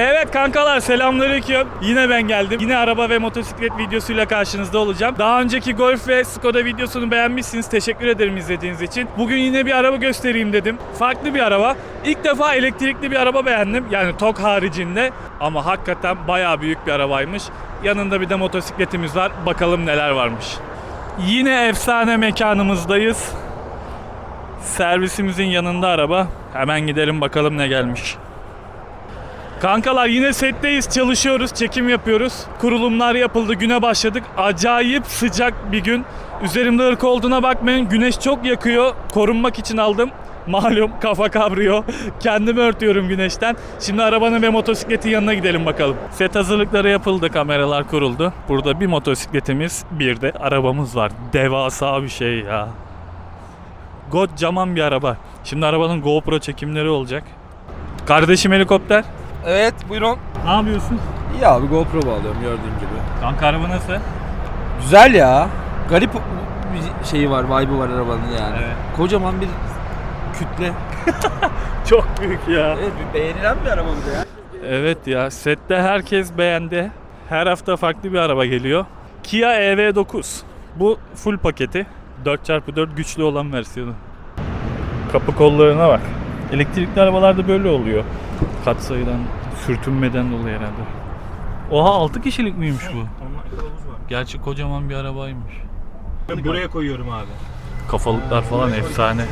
Evet kankalar selamünaleyküm. Yine ben geldim. Yine araba ve motosiklet videosuyla karşınızda olacağım. Daha önceki Golf ve Skoda videosunu beğenmişsiniz. Teşekkür ederim izlediğiniz için. Bugün yine bir araba göstereyim dedim. Farklı bir araba. İlk defa elektrikli bir araba beğendim. Yani TOG haricinde. Ama hakikaten bayağı büyük bir arabaymış. Yanında bir de motosikletimiz var. Bakalım neler varmış. Yine efsane mekanımızdayız. Servisimizin yanında araba. Hemen gidelim bakalım ne gelmiş. Kankalar yine setteyiz, çalışıyoruz, çekim yapıyoruz. Kurulumlar yapıldı, güne başladık. Acayip sıcak bir gün. Üzerimde ırk olduğuna bakmayın, güneş çok yakıyor. Korunmak için aldım. Malum kafa kavrıyor. Kendimi örtüyorum güneşten. Şimdi arabanın ve motosikletin yanına gidelim bakalım. Set hazırlıkları yapıldı, kameralar kuruldu. Burada bir motosikletimiz, bir de arabamız var. Devasa bir şey ya. Kocaman bir araba. Şimdi arabanın GoPro çekimleri olacak. Kardeşim helikopter. Evet buyurun. Ne yapıyorsun? İyi abi GoPro bağlıyorum gördüğün gibi. Kanka araba nasıl? Güzel ya. Garip bir şeyi var, vibe'ı var arabanın yani. Evet. Kocaman bir kütle. Çok büyük ya. Evet bir beğenilen bir araba bir de ya. Evet ya sette herkes beğendi. Her hafta farklı bir araba geliyor. Kia EV9. Bu full paketi. 4x4 güçlü olan versiyonu. Kapı kollarına bak. Elektrikli arabalarda böyle oluyor. Katsayıdan, sürtünmeden dolayı herhalde. Oha 6 kişilik miymiş bu? Gerçi kocaman bir arabaymış. Buraya koyuyorum abi. Kafalıklar falan efsane.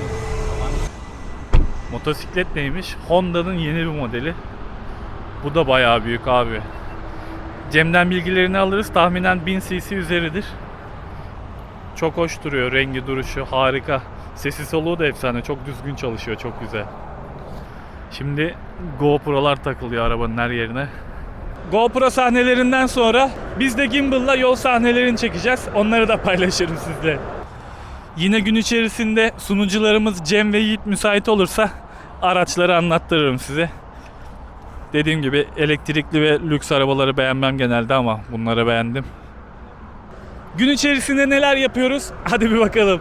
Motosiklet neymiş? Honda'nın yeni bir modeli. Bu da bayağı büyük abi. Cem'den bilgilerini alırız. Tahminen 1000 cc üzeridir. Çok hoş duruyor. Rengi, duruşu harika. Sesi soluğu da efsane. Çok düzgün çalışıyor. Çok güzel. Şimdi GoPro'lar takılıyor arabanın her yerine. GoPro sahnelerinden sonra biz de gimbal'la yol sahnelerini çekeceğiz. Onları da paylaşırım sizle. Yine gün içerisinde sunucularımız Cem ve Yiğit müsait olursa araçları anlattırırım size. Dediğim gibi elektrikli ve lüks arabaları beğenmem genelde ama bunları beğendim. Gün içerisinde neler yapıyoruz? Hadi bir bakalım.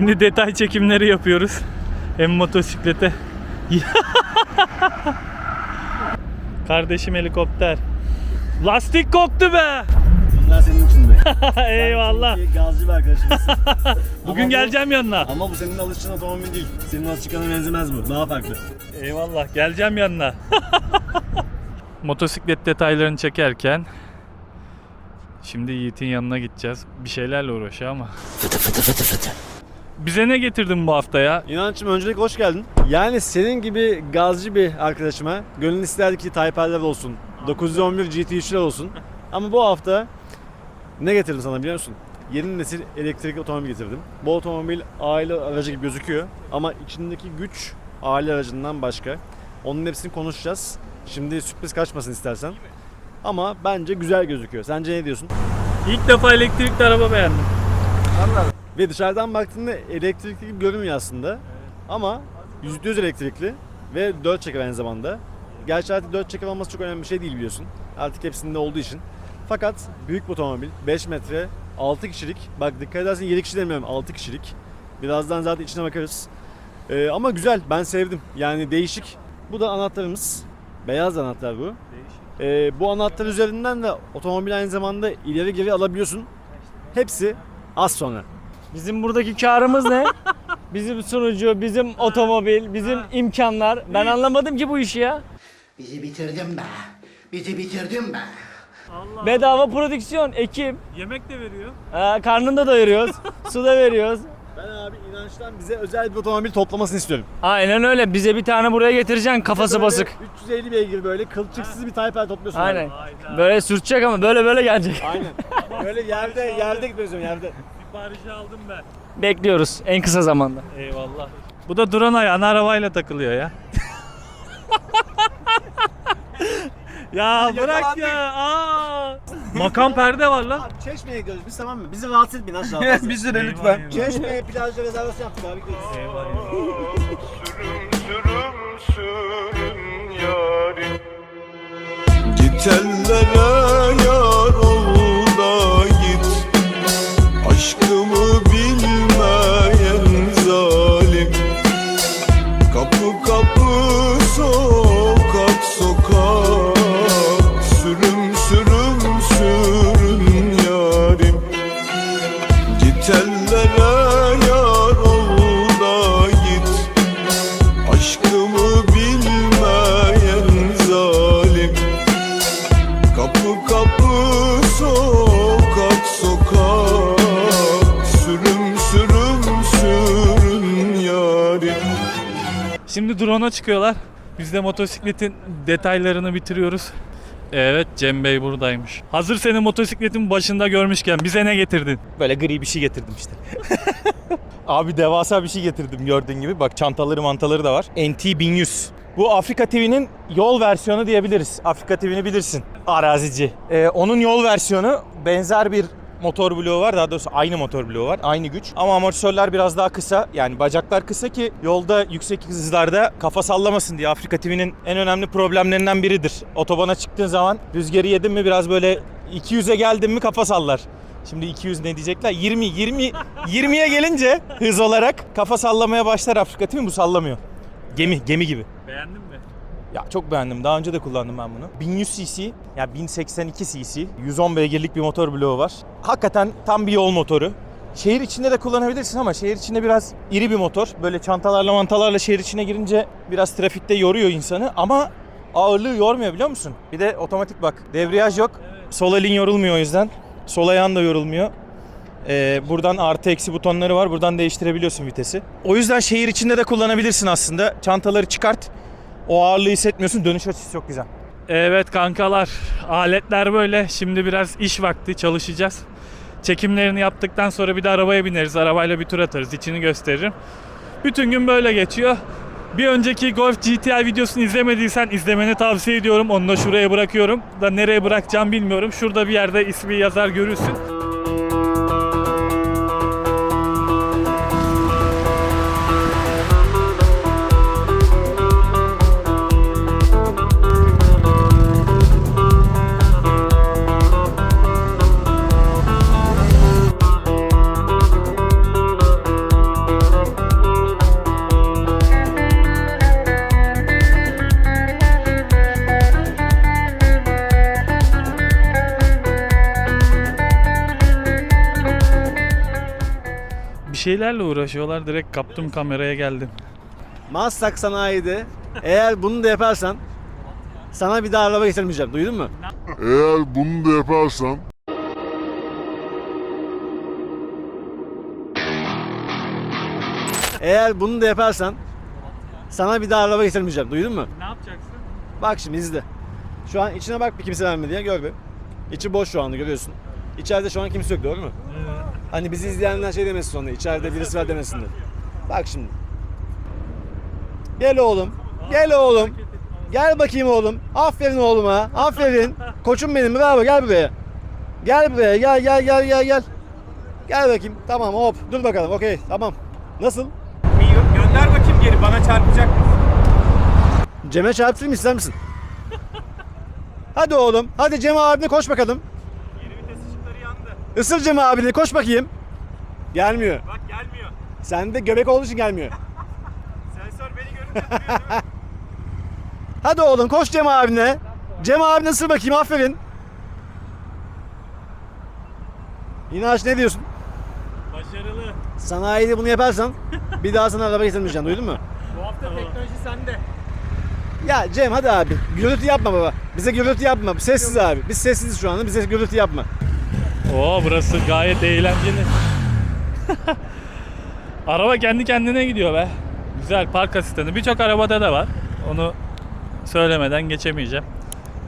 Şimdi detay çekimleri yapıyoruz. Hem motosiklete. Kardeşim helikopter. Lastik koktu be. Bunlar senin içinde. Eyvallah. Gazcı bir arkadaşımızsın. Bugün Ama bu- geleceğim yanına. Ama bu senin alıştığın otomobil değil. Senin alışkanına benzemez bu. Daha farklı. Eyvallah geleceğim yanına. Motosiklet detaylarını çekerken Şimdi Yiğit'in yanına gideceğiz. Bir şeylerle uğraşıyor ama. Bize ne getirdin bu hafta ya? İnanç'ım öncelikle hoş geldin. Yani senin gibi gazcı bir arkadaşıma gönül isterdi ki Type R'ler olsun. 911 GT3'ler olsun. Ama bu hafta ne getirdim sana biliyor musun? Yeni nesil elektrikli otomobil getirdim. Bu otomobil aile aracı gibi gözüküyor ama içindeki güç aile aracından başka. Onun hepsini konuşacağız. Şimdi sürpriz kaçmasın istersen. Ama bence güzel gözüküyor. Sence ne diyorsun? İlk defa elektrikli araba beğendim. Ve dışarıdan baktığında elektrikli gibi görünmüyor aslında. Ama %100 elektrikli ve 4 çeker aynı zamanda. Gerçi artık 4 çeker olması çok önemli bir şey değil biliyorsun. Artık hepsinde olduğu için. Fakat büyük bir otomobil 5 metre 6 kişilik. Bak dikkat edersen 7 kişi demiyorum 6 kişilik. Birazdan zaten içine bakarız. Ee, ama güzel ben sevdim. Yani değişik. Bu da anahtarımız. Beyaz anahtar bu. Ee, bu anahtar üzerinden de otomobil aynı zamanda ileri geri alabiliyorsun. Hepsi az sonra. Bizim buradaki karımız ne? Bizim sunucu, bizim otomobil, bizim imkanlar. Ben anlamadım ki bu işi ya. Bizi bitirdin be. Bizi bitirdin be. Bedava prodüksiyon, ekip. Yemek de veriyor. Ee, karnını da doyuruyoruz. su da veriyoruz. Ben abi inançtan bize özel bir otomobil toplamasını istiyorum. Aynen öyle. Bize bir tane buraya getireceksin kafası Böyle basık. 350 beygir böyle kılçıksız bir Type R topluyorsun. Aynen. abi. Böyle sürtecek ama böyle böyle gelecek. Aynen. Böyle yerde yerde gitmiyorsun yerde. Siparişi aldım ben. Bekliyoruz en kısa zamanda. Eyvallah. Bu da duran ayağına arabayla takılıyor ya. ya bırak ya. Aa. Makam perde var lan. Abi çeşmeye gidiyoruz biz tamam mı? Bizi rahatsız etmeyin aşağı fazla. bir süre lütfen. Çeşmeye plajda rezervasyon yaptık abi gidiyoruz. Git ellere yar Çıkıyorlar. Biz de motosikletin detaylarını bitiriyoruz. Evet Cem Bey buradaymış. Hazır seni motosikletin başında görmüşken bize ne getirdin? Böyle gri bir şey getirdim işte. Abi devasa bir şey getirdim gördüğün gibi. Bak çantaları mantaları da var. NT 1100. Bu Afrika TV'nin yol versiyonu diyebiliriz. Afrika TV'ni bilirsin. Arazici. Ee, onun yol versiyonu benzer bir motor bloğu var. Daha doğrusu aynı motor bloğu var. Aynı güç. Ama amortisörler biraz daha kısa. Yani bacaklar kısa ki yolda yüksek hızlarda kafa sallamasın diye. Afrika TV'nin en önemli problemlerinden biridir. Otobana çıktığın zaman rüzgarı yedin mi biraz böyle 200'e geldin mi kafa sallar. Şimdi 200 ne diyecekler? 20 20 20'ye gelince hız olarak kafa sallamaya başlar Afrika TV bu sallamıyor. Gemi gemi gibi. Beğendin mi? Ya çok beğendim. Daha önce de kullandım ben bunu. 1100 cc, ya 1082 cc, 110 beygirlik bir motor bloğu var. Hakikaten tam bir yol motoru. Şehir içinde de kullanabilirsin ama şehir içinde biraz iri bir motor. Böyle çantalarla mantalarla şehir içine girince biraz trafikte yoruyor insanı ama ağırlığı yormuyor biliyor musun? Bir de otomatik bak. Debriyaj yok. Sol elin yorulmuyor o yüzden. Sol ayağın da yorulmuyor. Ee, buradan artı eksi butonları var. Buradan değiştirebiliyorsun vitesi. O yüzden şehir içinde de kullanabilirsin aslında. Çantaları çıkart. O ağırlığı hissetmiyorsun. Dönüş açısı çok güzel. Evet kankalar, aletler böyle. Şimdi biraz iş vakti çalışacağız. Çekimlerini yaptıktan sonra bir de arabaya bineriz. Arabayla bir tur atarız, içini gösteririm. Bütün gün böyle geçiyor. Bir önceki Golf GTI videosunu izlemediysen izlemeni tavsiye ediyorum. Onu da şuraya bırakıyorum. Da nereye bırakacağım bilmiyorum. Şurada bir yerde ismi yazar görürsün. Şeylerle uğraşıyorlar. Direkt kaptım kameraya geldim. Maslak sanayide eğer bunu da yaparsan sana bir daha araba getirmeyeceğim. Duydun mu? Eğer bunu da yaparsan Eğer bunu da yaparsan sana bir daha araba getirmeyeceğim. Duydun mu? Ne yapacaksın? Bak şimdi izle. Şu an içine bak bir kimse var mı diye gör bir. İçi boş şu anda görüyorsun. İçeride şu an kimse yok doğru mu? Hani bizi izleyenler şey demesin sonra içeride birisi var demesinler. Bak şimdi. Gel oğlum. Gel oğlum. Gel bakayım oğlum. Aferin oğluma. Aferin. Koçum benim bravo gel buraya. Gel buraya gel gel gel gel gel. Gel bakayım. Tamam hop. Dur bakalım okey tamam. Nasıl? gönder bakayım geri bana çarpacak mı? Cem'e çarptırayım ister misin? Hadi oğlum. Hadi Cem abine koş bakalım. Geri vites ışıkları yandı. Isır Cem abini koş bakayım. Gelmiyor. Bak gelmiyor. Sende göbek olduğu için gelmiyor. Sensör beni görünce duruyor değil mi? Hadi oğlum koş Cem abine. Cem abine ısır bakayım aferin. İnaç ne diyorsun? Başarılı. Sanayide bunu yaparsan bir daha sana araba getirmeyeceğim duydun mu? Bu hafta teknoloji sende. Ya Cem hadi abi gürültü yapma baba. Bize gürültü yapma. Sessiz abi. Biz sessiziz şu anda. Bize gürültü yapma. Oo burası gayet eğlenceli. Araba kendi kendine gidiyor be. Güzel park asistanı. Birçok arabada da var. Onu söylemeden geçemeyeceğim.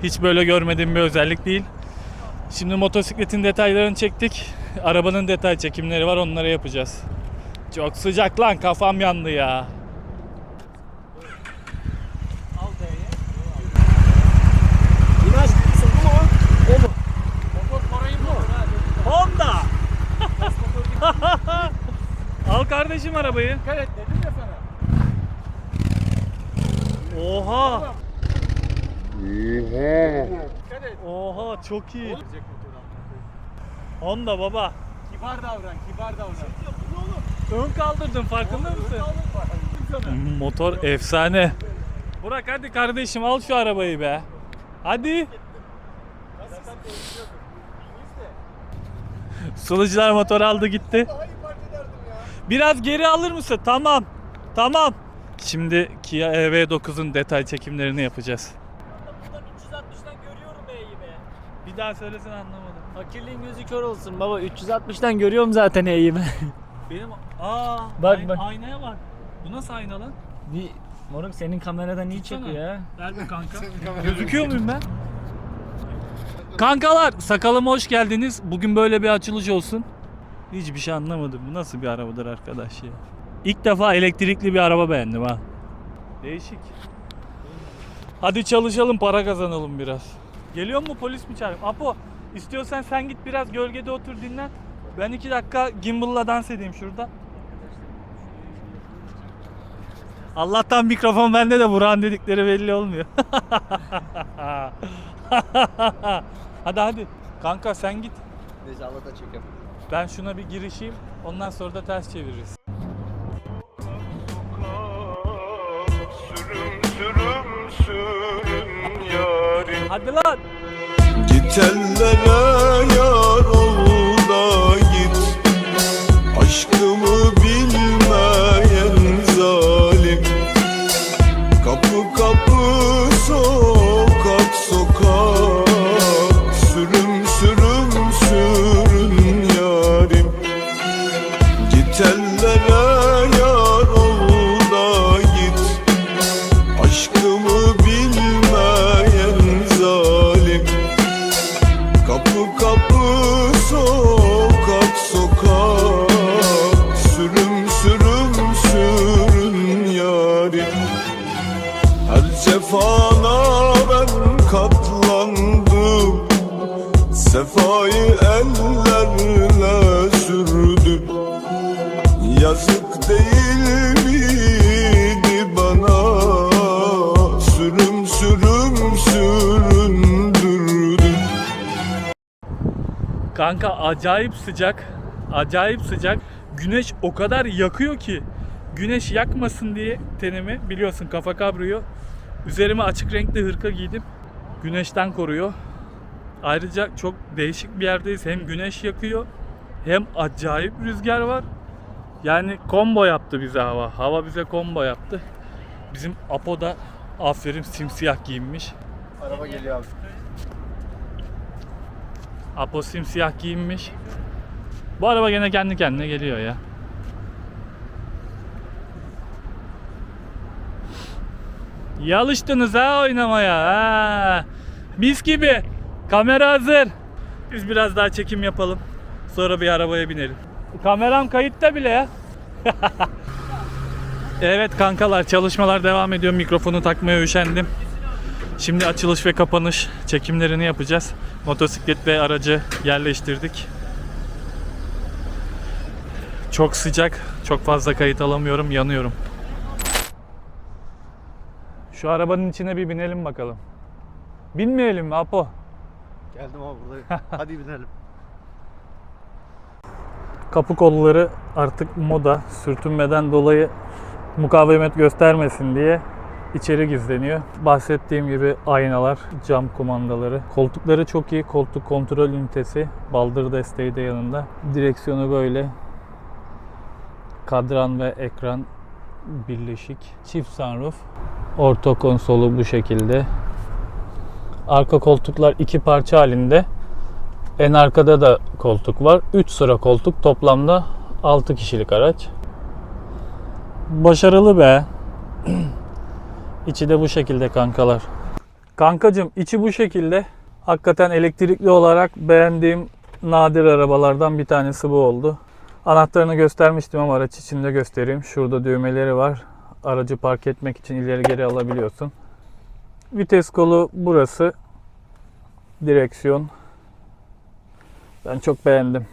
Hiç böyle görmediğim bir özellik değil. Şimdi motosikletin detaylarını çektik. Arabanın detay çekimleri var onları yapacağız. Çok sıcak lan kafam yandı ya. İnaç bu mu? O mu? Honda. Al kardeşim arabayı. Evet dedim ya sana. Oha. Oha çok iyi. Honda baba. Kibar davran, kibar davran. Ön kaldırdın farkında mısın? Motor efsane. Burak hadi kardeşim al şu arabayı be. Hadi. Sulucular motor aldı gitti. Biraz geri alır mısın? Tamam. Tamam. Şimdi Kia EV9'un detay çekimlerini yapacağız. Buradan 360'dan görüyorum eğimi. Bir daha söylesene anlamadım. Fakirliğin gözü kör olsun baba 360'dan görüyorum zaten eğimi. Benim aa Bak, ay- bak. aynaya bak. Bu nasıl ayna lan? Bir moruk senin kameradan iyi Tutsana. çekiyor ya. Ver bir kanka. Gözüküyor muyum ben? Kankalar sakalıma hoş geldiniz. Bugün böyle bir açılış olsun. Hiçbir şey anlamadım. Bu nasıl bir arabadır arkadaş ya. İlk defa elektrikli bir araba beğendim ha. Değişik. Hadi çalışalım para kazanalım biraz. Geliyor mu polis mi çağırayım? Apo istiyorsan sen git biraz gölgede otur dinlen. Ben iki dakika gimbal'la dans edeyim şurada. Allah'tan mikrofon bende de Burak'ın dedikleri belli olmuyor. hadi hadi. Kanka sen git. Nezalı da çekim. Ben şuna bir girişeyim. Ondan sonra da ters çeviririz. Sürüm sürüm sürüm yarim Hadi lan. Git ellere Git ellere Kanka acayip sıcak. Acayip sıcak. Güneş o kadar yakıyor ki. Güneş yakmasın diye tenimi biliyorsun kafa kabruyor. Üzerime açık renkli hırka giydim. Güneşten koruyor. Ayrıca çok değişik bir yerdeyiz. Hem güneş yakıyor hem acayip rüzgar var. Yani combo yaptı bize hava. Hava bize combo yaptı. Bizim Apo da aferin simsiyah giyinmiş. Araba geliyor abi. Apo simsiyah giyinmiş. Bu araba gene kendi kendine geliyor ya. İyi alıştınız ha oynamaya. Ha. Mis gibi. Kamera hazır. Biz biraz daha çekim yapalım. Sonra bir arabaya binelim. Kameram kayıtta bile ya. evet kankalar çalışmalar devam ediyor. Mikrofonu takmaya üşendim. Şimdi açılış ve kapanış çekimlerini yapacağız. Motosiklet ve aracı yerleştirdik. Çok sıcak, çok fazla kayıt alamıyorum, yanıyorum. Şu arabanın içine bir binelim bakalım. Binmeyelim mi Apo? Geldim abi buradayım. Hadi binelim. Kapı kolları artık moda. Sürtünmeden dolayı mukavemet göstermesin diye içeri gizleniyor. Bahsettiğim gibi aynalar, cam kumandaları. Koltukları çok iyi. Koltuk kontrol ünitesi. Baldır desteği de yanında. Direksiyonu böyle. Kadran ve ekran birleşik. Çift sunroof. Orta konsolu bu şekilde. Arka koltuklar iki parça halinde. En arkada da koltuk var. 3 sıra koltuk toplamda 6 kişilik araç. Başarılı be. içi de bu şekilde kankalar. Kankacım içi bu şekilde. Hakikaten elektrikli olarak beğendiğim nadir arabalardan bir tanesi bu oldu. Anahtarını göstermiştim ama araç içinde göstereyim. Şurada düğmeleri var. Aracı park etmek için ileri geri alabiliyorsun. Vites kolu burası. Direksiyon. Ben çok beğendim.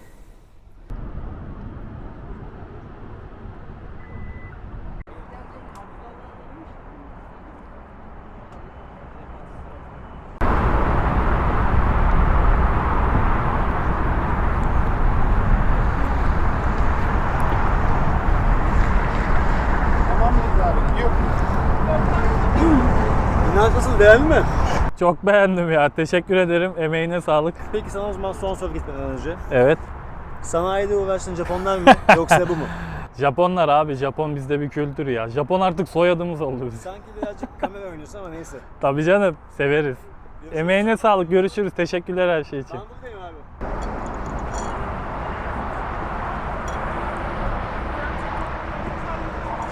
Arkasını beğendin mi? Çok beğendim ya. Teşekkür ederim. Emeğine sağlık. Peki sana o zaman son soru gitmeden önce. Evet. Sanayide uğraştığın Japonlar mı yoksa bu mu? Japonlar abi. Japon bizde bir kültür ya. Japon artık soyadımız oldu biz. Sanki birazcık kamera oynuyorsun ama neyse. Tabii canım. Severiz. Emeğine sağlık. Görüşürüz. Teşekkürler her şey için. Abi.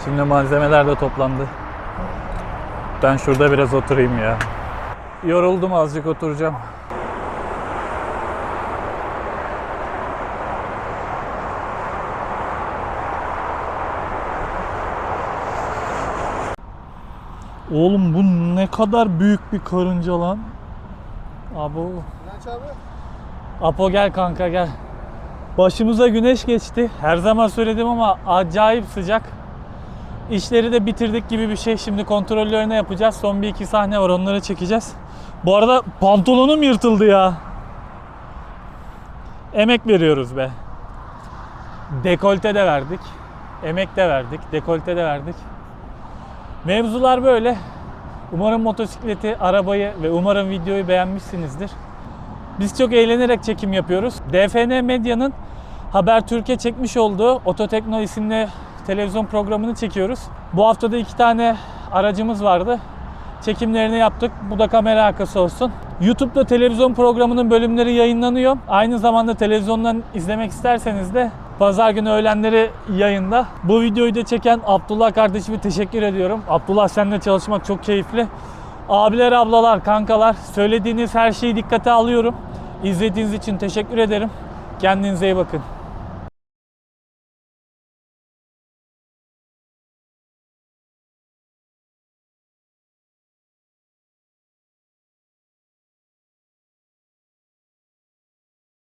Şimdi malzemeler de toplandı. Ben şurada biraz oturayım ya. Yoruldum azıcık oturacağım. Oğlum bu ne kadar büyük bir karınca lan. Abo. Apo gel kanka gel. Başımıza güneş geçti. Her zaman söyledim ama acayip sıcak. İşleri de bitirdik gibi bir şey. Şimdi kontrollerine yapacağız. Son bir iki sahne var onları çekeceğiz. Bu arada pantolonum yırtıldı ya. Emek veriyoruz be. Dekolte de verdik. Emek de verdik. Dekolte de verdik. Mevzular böyle. Umarım motosikleti, arabayı ve umarım videoyu beğenmişsinizdir. Biz çok eğlenerek çekim yapıyoruz. DFN Medya'nın Habertürk'e çekmiş olduğu Ototekno isimli televizyon programını çekiyoruz. Bu hafta da iki tane aracımız vardı. Çekimlerini yaptık. Bu da kamera arkası olsun. YouTube'da televizyon programının bölümleri yayınlanıyor. Aynı zamanda televizyondan izlemek isterseniz de pazar günü öğlenleri yayında. Bu videoyu da çeken Abdullah kardeşime teşekkür ediyorum. Abdullah seninle çalışmak çok keyifli. Abiler, ablalar, kankalar söylediğiniz her şeyi dikkate alıyorum. İzlediğiniz için teşekkür ederim. Kendinize iyi bakın.